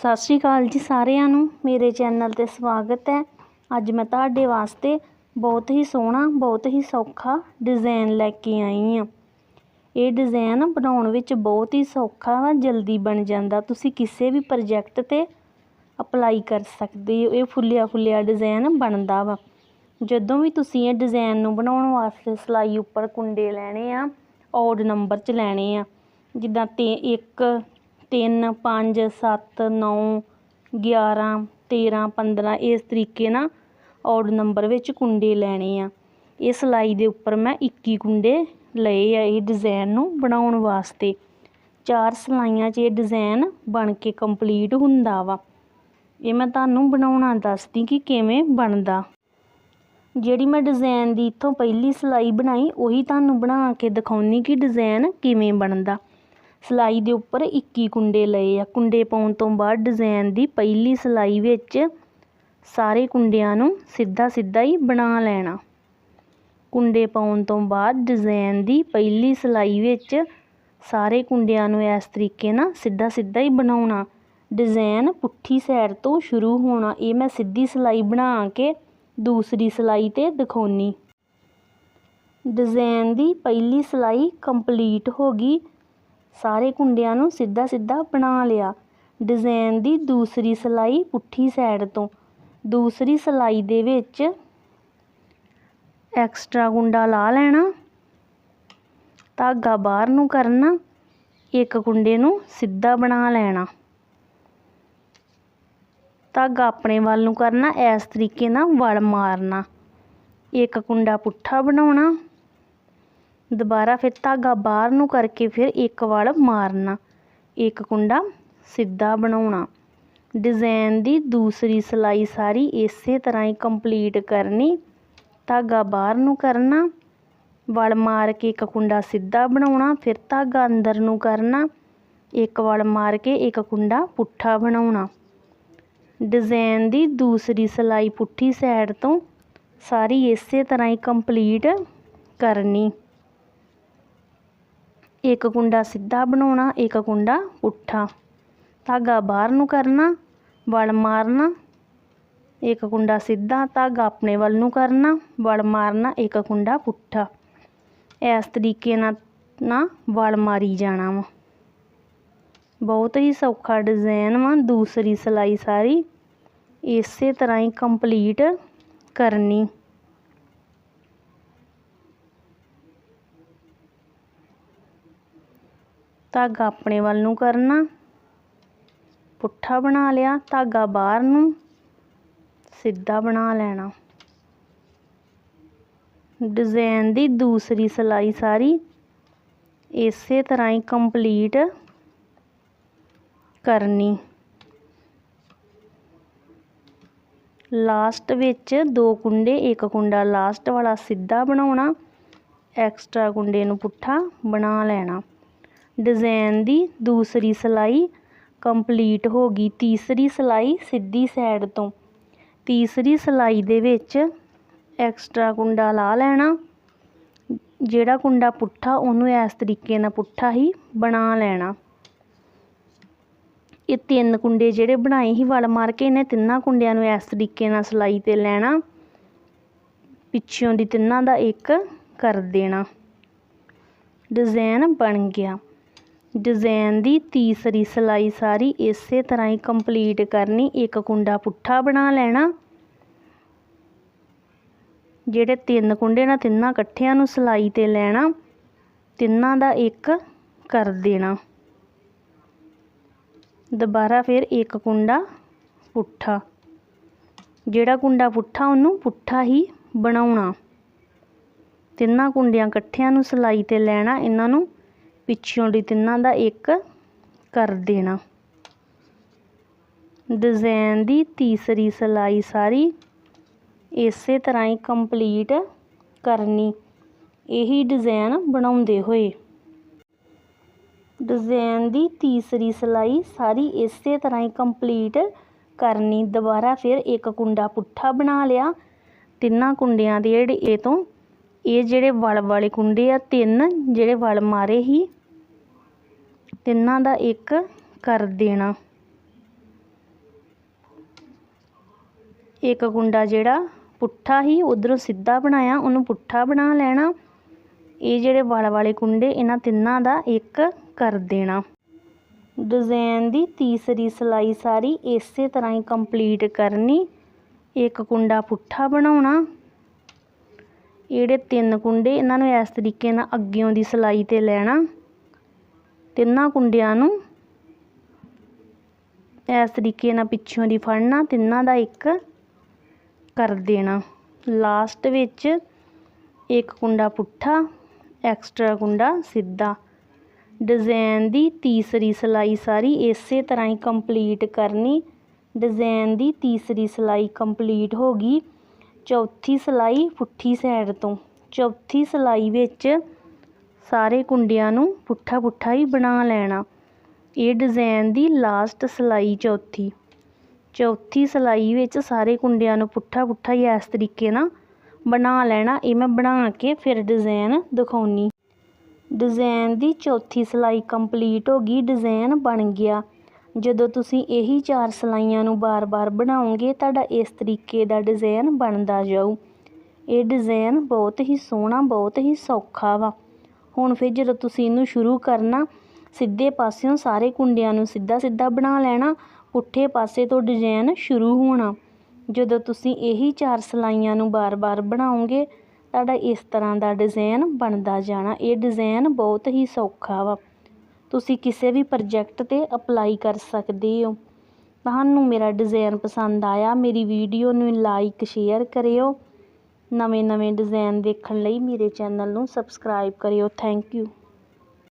ਸਤਿ ਸ਼੍ਰੀ ਅਕਾਲ ਜੀ ਸਾਰਿਆਂ ਨੂੰ। ਮੇਰੇ ਚੈਨਲ 'ਤੇ ਸਵਾਗਤ ਹੈ। ਅੱਜ ਮੈਂ ਤੁਹਾਡੇ ਵਾਸਤੇ ਬਹੁਤ ਹੀ ਸੋਹਣਾ, ਬਹੁਤ ਹੀ ਸੌਖਾ ਡਿਜ਼ਾਈਨ ਲੈ ਕੇ ਆਈ ਹਾਂ। ਇਹ ਡਿਜ਼ਾਈਨ ਬਣਾਉਣ ਵਿੱਚ ਬਹੁਤ ਹੀ ਸੌਖਾ ਵਾ, ਜਲਦੀ ਬਣ ਜਾਂਦਾ। ਤੁਸੀਂ ਕਿਸੇ ਵੀ ਪ੍ਰੋਜੈਕਟ 'ਤੇ ਅਪਲਾਈ ਕਰ ਸਕਦੇ ਹੋ। ਇਹ ਫੁੱਲਿਆ ਫੁੱਲਿਆ ਡਿਜ਼ਾਈਨ ਬਣਦਾ ਵਾ। ਜਦੋਂ ਵੀ ਤੁਸੀਂ ਇਹ ਡਿਜ਼ਾਈਨ ਨੂੰ ਬਣਾਉਣ ਵਾਸਤੇ ਸਿਲਾਈ ਉੱਪਰ ਕੁੰਡੇ ਲੈਣੇ ਆ ਔਡ ਨੰਬਰ 'ਚ ਲੈਣੇ ਆ, ਜਿੱਦਾਂ ਤੇ 1 3 5 7 9 11 13 15 ਇਸ ਤਰੀਕੇ ਨਾਲ ਔਡ ਨੰਬਰ ਵਿੱਚ ਕੁੰਡੇ ਲੈਣੇ ਆ। ਇਹ ਸਿਲਾਈ ਦੇ ਉੱਪਰ ਮੈਂ 21 ਕੁੰਡੇ ਲਏ ਆ ਇਹ ਡਿਜ਼ਾਈਨ ਨੂੰ ਬਣਾਉਣ ਵਾਸਤੇ। ਚਾਰ ਸਿਲਾਈਆਂ 'ਚ ਇਹ ਡਿਜ਼ਾਈਨ ਬਣ ਕੇ ਕੰਪਲੀਟ ਹੁੰਦਾ ਵਾ। ਇਹ ਮੈਂ ਤੁਹਾਨੂੰ ਬਣਾਉਣਾ ਦੱਸਦੀ ਕਿ ਕਿਵੇਂ ਬਣਦਾ। ਜਿਹੜੀ ਮੈਂ ਡਿਜ਼ਾਈਨ ਦੀ ਇੱਥੋਂ ਪਹਿਲੀ ਸਿਲਾਈ ਬਣਾਈ, ਉਹੀ ਤੁਹਾਨੂੰ ਬਣਾ ਕੇ ਦਿਖਾਉਣੀ ਕਿ ਡਿਜ਼ਾਈਨ ਕਿਵੇਂ ਬਣਦਾ। ਸਿਲਾਈ ਦੇ ਉੱਪਰ 21 ਕੁੰਡੇ ਲਏ ਆ। ਕੁੰਡੇ ਪਾਉਣ ਤੋਂ ਬਾਅਦ ਡਿਜ਼ਾਈਨ ਦੀ ਪਹਿਲੀ ਸਿਲਾਈ ਵਿੱਚ ਸਾਰੇ ਕੁੰਡਿਆਂ ਨੂੰ ਸਿੱਧਾ ਸਿੱਧਾ ਹੀ ਬਣਾ ਲੈਣਾ। ਕੁੰਡੇ ਪਾਉਣ ਤੋਂ ਬਾਅਦ ਡਿਜ਼ਾਈਨ ਦੀ ਪਹਿਲੀ ਸਿਲਾਈ ਵਿੱਚ ਸਾਰੇ ਕੁੰਡਿਆਂ ਨੂੰ ਇਸ ਤਰੀਕੇ ਨਾਲ ਸਿੱਧਾ ਸਿੱਧਾ ਹੀ ਬਣਾਉਣਾ। ਡਿਜ਼ਾਈਨ ਪੁੱਠੀ ਸਾਈਡ ਤੋਂ ਸ਼ੁਰੂ ਹੋਣਾ। ਇਹ ਮੈਂ ਸਿੱਧੀ ਸਿਲਾਈ ਬਣਾ ਕੇ ਦੂਸਰੀ ਸਿਲਾਈ 'ਤੇ ਦਿਖਾਉਣੀ। ਡਿਜ਼ਾਈਨ ਦੀ ਪਹਿਲੀ ਸਿਲਾਈ ਕੰਪਲੀਟ ਹੋ ਗਈ। ਸਾਰੇ ਕੁੰਡਿਆਂ ਨੂੰ ਸਿੱਧਾ ਸਿੱਧਾ ਬਣਾ ਲਿਆ। ਡਿਜ਼ਾਈਨ ਦੀ ਦੂਸਰੀ ਸਿਲਾਈ ਪੁੱਠੀ ਸਾਈਡ ਤੋਂ। ਦੂਸਰੀ ਸਿਲਾਈ ਦੇ ਵਿੱਚ ਐਕਸਟਰਾ ਕੁੰਡਾ ਲਾ ਲੈਣਾ। ਧਾਗਾ ਬਾਹਰ ਨੂੰ ਕਰਨਾ। ਇੱਕ ਕੁੰਡੇ ਨੂੰ ਸਿੱਧਾ ਬਣਾ ਲੈਣਾ। ਧਾਗਾ ਆਪਣੇ ਵੱਲ ਨੂੰ ਕਰਨਾ। ਇਸ ਤਰੀਕੇ ਨਾਲ ਵਲ ਮਾਰਨਾ। ਇੱਕ ਕੁੰਡਾ ਪੁੱਠਾ ਬਣਾਉਣਾ। ਦੁਬਾਰਾ ਫਿਰ ਧਾਗਾ ਬਾਹਰ ਨੂੰ ਕਰਕੇ ਫਿਰ ਇੱਕ ਵਲ ਮਾਰਨਾ। ਇੱਕ ਕੁੰਡਾ ਸਿੱਧਾ ਬਣਾਉਣਾ। ਡਿਜ਼ਾਈਨ ਦੀ ਦੂਸਰੀ ਸਿਲਾਈ ਸਾਰੀ ਇਸੇ ਤਰ੍ਹਾਂ ਹੀ ਕੰਪਲੀਟ ਕਰਨੀ। ਧਾਗਾ ਬਾਹਰ ਨੂੰ ਕਰਨਾ। ਵਲ ਮਾਰ ਕੇ ਇੱਕ ਕੁੰਡਾ ਸਿੱਧਾ ਬਣਾਉਣਾ, ਫਿਰ ਧਾਗਾ ਅੰਦਰ ਨੂੰ ਕਰਨਾ। ਇੱਕ ਵਲ ਮਾਰ ਕੇ ਇੱਕ ਕੁੰਡਾ ਪੁੱਠਾ ਬਣਾਉਣਾ। ਡਿਜ਼ਾਈਨ ਦੀ ਦੂਸਰੀ ਸਿਲਾਈ ਪੁੱਠੀ ਸਾਈਡ ਤੋਂ ਸਾਰੀ ਇਸੇ ਤਰ੍ਹਾਂ ਹੀ ਕੰਪਲੀਟ ਕਰਨੀ। ਇੱਕ ਕੁੰਡਾ ਸਿੱਧਾ ਬਣਾਉਣਾ, ਇੱਕ ਕੁੰਡਾ ਪੁੱਠਾ। ਧਾਗਾ ਬਾਹਰ ਨੂੰ ਕਰਨਾ, ਵਲ ਮਾਰਨਾ, ਇੱਕ ਕੁੰਡਾ ਸਿੱਧਾ, ਧਾਗਾ ਆਪਣੇ ਵੱਲ ਨੂੰ ਕਰਨਾ, ਵਲ ਮਾਰਨਾ, ਇੱਕ ਕੁੰਡਾ ਪੁੱਠਾ। ਇਸ ਤਰੀਕੇ ਨਾਲ ਨਾ ਵਲ ਮਾਰੀ ਜਾਣਾ ਵਾ। ਬਹੁਤ ਹੀ ਸੌਖਾ ਡਿਜ਼ਾਈਨ ਵਾ, ਦੂਸਰੀ ਸਿਲਾਈ ਸਾਰੀ। ਇਸੇ ਤਰ੍ਹਾਂ ਹੀ ਕੰਪਲੀਟ ਕਰਨੀ। ਧਾਗਾ ਆਪਣੇ ਵੱਲ ਨੂੰ ਕਰਨਾ। ਪੁੱਠਾ ਬਣਾ ਲਿਆ, ਧਾਗਾ ਬਾਹਰ ਨੂੰ। ਸਿੱਧਾ ਬਣਾ ਲੈਣਾ। ਡਿਜ਼ਾਈਨ ਦੀ ਦੂਸਰੀ ਸਿਲਾਈ ਸਾਰੀ ਇਸੇ ਤਰ੍ਹਾਂ ਹੀ ਕੰਪਲੀਟ ਕਰਨੀ। ਲਾਸਟ ਵਿੱਚ ਦੋ ਕੁੰਡੇ, ਇੱਕ ਕੁੰਡਾ ਲਾਸਟ ਵਾਲਾ ਸਿੱਧਾ ਬਣਾਉਣਾ, ਐਕਸਟਰਾ ਕੁੰਡੇ ਨੂੰ ਪੁੱਠਾ ਬਣਾ ਲੈਣਾ। ਡਿਜ਼ਾਈਨ ਦੀ ਦੂਸਰੀ ਸਿਲਾਈ ਕੰਪਲੀਟ ਹੋ ਗਈ ਤੀਸਰੀ ਸਿਲਾਈ ਸਿੱਧੀ ਸਾਈਡ ਤੋਂ। ਤੀਸਰੀ ਸਿਲਾਈ ਦੇ ਵਿੱਚ ਐਕਸਟਰਾ ਕੁੰਡਾ ਲਾ ਲੈਣਾ। ਜਿਹੜਾ ਕੁੰਡਾ ਪੁੱਠਾ, ਉਹਨੂੰ ਇਸ ਤਰੀਕੇ ਨਾਲ ਪੁੱਠਾ ਹੀ ਬਣਾ ਲੈਣਾ। ਇਹ ਤਿੰਨ ਕੁੰਡੇ ਜਿਹੜੇ ਬਣਾਏ ਸੀ, ਵਲ ਮਾਰ ਕੇ ਇਹਨੇ ਤਿੰਨਾਂ ਕੁੰਡਿਆਂ ਨੂੰ ਇਸ ਤਰੀਕੇ ਨਾਲ ਸਿਲਾਈ ਤੇ ਲੈਣਾ। ਪਿੱਛੋਂ ਦੀ ਤਿੰਨਾਂ ਦਾ ਇੱਕ ਕਰ ਦੇਣਾ। ਡਿਜ਼ਾਈਨ ਬਣ ਗਿਆ। ਡਿਜ਼ਾਈਨ ਦੀ ਤੀਸਰੀ ਸਿਲਾਈ ਸਾਰੀ ਇਸੇ ਤਰ੍ਹਾਂ ਹੀ ਕੰਪਲੀਟ ਕਰਨੀ, ਇੱਕ ਕੁੰਡਾ ਪੁੱਠਾ ਬਣਾ ਲੈਣਾ। ਜਿਹੜੇ ਤਿੰਨ ਕੁੰਡੇ ਨਾਲ ਤਿੰਨਾਂ ਇਕੱਠਿਆਂ ਨੂੰ ਸਿਲਾਈ ਤੇ ਲੈਣਾ, ਤਿੰਨਾਂ ਦਾ ਇੱਕ ਕਰ ਦੇਣਾ। ਦੁਬਾਰਾ ਫਿਰ ਇੱਕ ਕੁੰਡਾ ਪੁੱਠਾ। ਜਿਹੜਾ ਕੁੰਡਾ ਪੁੱਠਾ, ਉਹਨੂੰ ਪੁੱਠਾ ਹੀ ਬਣਾਉਣਾ। ਤਿੰਨਾਂ ਕੁੰਡਿਆਂ ਇਕੱਠਿਆਂ ਨੂੰ ਸਿਲਾਈ ਤੇ ਲੈਣਾ, ਇਹਨਾਂ ਨੂੰ ਪਿੱਛੋਂ ਦੀ ਤਿੰਨਾਂ ਦਾ ਇੱਕ ਕਰ ਦੇਣਾ। ਡਿਜ਼ਾਈਨ ਦੀ ਤੀਸਰੀ ਸਿਲਾਈ ਸਾਰੀ ਇਸੇ ਤਰ੍ਹਾਂ ਹੀ ਕੰਪਲੀਟ ਕਰਨੀ। ਇਹੀ ਡਿਜ਼ਾਈਨ ਬਣਾਉਂਦੇ ਹੋਏ। ਡਿਜ਼ਾਈਨ ਦੀ ਤੀਸਰੀ ਸਿਲਾਈ ਸਾਰੀ ਇਸੇ ਤਰ੍ਹਾਂ ਹੀ ਕੰਪਲੀਟ ਕਰਨੀ। ਦੁਬਾਰਾ ਫਿਰ ਇੱਕ ਕੁੰਡਾ ਪੁੱਠਾ ਬਣਾ ਲਿਆ। ਤਿੰਨਾਂ ਕੁੰਡਿਆਂ ਦੇ ਜਿਹੜੇ ਇਹ ਤੋਂ ਇਹ ਜਿਹੜੇ ਵਲ ਵਾਲੇ ਕੁੰਡੇ ਆ, ਤਿੰਨ ਜਿਹੜੇ ਵਲ ਮਾਰੇ ਹੀ ਤਿੰਨਾਂ ਦਾ ਇੱਕ ਕਰ ਦੇਣਾ। ਇੱਕ ਕੁੰਡਾ ਜਿਹੜਾ ਪੁੱਠਾ ਹੀ ਉਧਰੋਂ ਸਿੱਧਾ ਬਣਾਇਆ, ਉਹਨੂੰ ਪੁੱਠਾ ਬਣਾ ਲੈਣਾ। ਇਹ ਜਿਹੜੇ ਵਲ ਵਾਲੇ ਕੁੰਡੇ, ਇਹਨਾਂ ਤਿੰਨਾਂ ਦਾ ਇੱਕ ਕਰ ਦੇਣਾ। ਡਿਜ਼ਾਈਨ ਦੀ ਤੀਸਰੀ ਸਿਲਾਈ ਸਾਰੀ ਇਸੇ ਤਰ੍ਹਾਂ ਹੀ ਕੰਪਲੀਟ ਕਰਨੀ। ਇੱਕ ਕੁੰਡਾ ਪੁੱਠਾ ਬਣਾਉਣਾ। ਜਿਹੜੇ ਤਿੰਨ ਕੁੰਡੇ, ਇਹਨਾਂ ਨੂੰ ਇਸ ਤਰੀਕੇ ਨਾਲ ਅੱਗਿਓਂ ਦੀ ਸਿਲਾਈ ਤੇ ਲੈਣਾ। ਤਿੰਨਾਂ ਕੁੰਡਿਆਂ ਨੂੰ ਇਸ ਤਰੀਕੇ ਨਾਲ ਪਿੱਛੋਂ ਦੀ ਫੜਨਾ, ਤਿੰਨਾਂ ਦਾ ਇੱਕ ਕਰ ਦੇਣਾ। ਲਾਸਟ ਵਿੱਚ ਇੱਕ ਕੁੰਡਾ ਪੁੱਠਾ, ਐਕਸਟਰਾ ਕੁੰਡਾ ਸਿੱਧਾ। ਡਿਜ਼ਾਈਨ ਦੀ ਤੀਸਰੀ ਸਿਲਾਈ ਸਾਰੀ ਇਸੇ ਤਰ੍ਹਾਂ ਹੀ ਕੰਪਲੀਟ ਕਰਨੀ। ਡਿਜ਼ਾਈਨ ਦੀ ਤੀਸਰੀ ਸਿਲਾਈ ਕੰਪਲੀਟ ਹੋ ਗਈ। ਚੌਥੀ ਸਿਲਾਈ ਪੁੱਠੀ ਸਾਈਡ ਤੋਂ। ਚੌਥੀ ਸਿਲਾਈ ਵਿੱਚ ਸਾਰੇ ਕੁੰਡਿਆਂ ਨੂੰ ਪੁੱਠਾ ਪੁੱਠਾ ਹੀ ਬਣਾ ਲੈਣਾ। ਇਹ ਡਿਜ਼ਾਈਨ ਦੀ ਲਾਸਟ ਸਿਲਾਈ ਚੌਥੀ। ਚੌਥੀ ਸਿਲਾਈ ਵਿੱਚ ਸਾਰੇ ਕੁੰਡਿਆਂ ਨੂੰ ਪੁੱਠਾ ਪੁੱਠਾ ਹੀ ਇਸ ਤਰੀਕੇ ਨਾਲ ਬਣਾ ਲੈਣਾ। ਇਹ ਮੈਂ ਬਣਾ ਕੇ ਫਿਰ ਡਿਜ਼ਾਈਨ ਦਿਖਾਉਣੀ। ਡਿਜ਼ਾਈਨ ਦੀ ਚੌਥੀ ਸਿਲਾਈ ਕੰਪਲੀਟ ਹੋ ਗਈ ਡਿਜ਼ਾਈਨ ਬਣ ਗਿਆ। ਜਦੋਂ ਤੁਸੀਂ ਇਹੀ ਚਾਰ ਸਿਲਾਈਆਂ ਨੂੰ ਬਾਰ-ਬਾਰ ਬਣਾਓਗੇ, ਤੁਹਾਡਾ ਇਸ ਤਰੀਕੇ ਦਾ ਡਿਜ਼ਾਈਨ ਬਣਦਾ ਜਾਊ। ਇਹ ਡਿਜ਼ਾਈਨ ਬਹੁਤ ਹੀ ਸੋਹਣਾ, ਬਹੁਤ ਹੀ ਸੌਖਾ ਵਾ। ਹੁਣ ਫਿਰ ਜਦੋਂ ਤੁਸੀਂ ਇਹਨੂੰ ਸ਼ੁਰੂ ਕਰਨਾ, ਸਿੱਧੇ ਪਾਸਿਓਂ ਸਾਰੇ ਕੁੰਡਿਆਂ ਨੂੰ ਸਿੱਧਾ ਸਿੱਧਾ ਬਣਾ ਲੈਣਾ, ਪੁੱਠੇ ਪਾਸੇ ਤੋਂ ਡਿਜ਼ਾਈਨ ਸ਼ੁਰੂ ਹੋਣਾ। ਜਦੋਂ ਤੁਸੀਂ ਇਹੀ ਚਾਰ ਸਿਲਾਈਆਂ ਨੂੰ ਬਾਰ-ਬਾਰ ਬਣਾਓਗੇ, ਤੁਹਾਡਾ ਇਸ ਤਰ੍ਹਾਂ ਦਾ ਡਿਜ਼ਾਈਨ ਬਣਦਾ ਜਾਣਾ। ਇਹ ਡਿਜ਼ਾਈਨ ਬਹੁਤ ਹੀ ਸੌਖਾ ਵਾ। ਤੁਸੀਂ ਕਿਸੇ ਵੀ ਪ੍ਰੋਜੈਕਟ 'ਤੇ ਅਪਲਾਈ ਕਰ ਸਕਦੇ ਹੋ। ਤੁਹਾਨੂੰ ਮੇਰਾ ਡਿਜ਼ਾਈਨ ਪਸੰਦ ਆਇਆ, ਮੇਰੀ ਵੀਡੀਓ ਨੂੰ ਲਾਈਕ, ਸ਼ੇਅਰ ਕਰਿਓ। ਨਵੇਂ ਨਵੇਂ ਡਿਜ਼ਾਈਨ ਦੇਖਣ ਲਈ ਮੇਰੇ ਚੈਨਲ ਨੂੰ ਸਬਸਕ੍ਰਾਈਬ ਕਰਿਓ। Thank you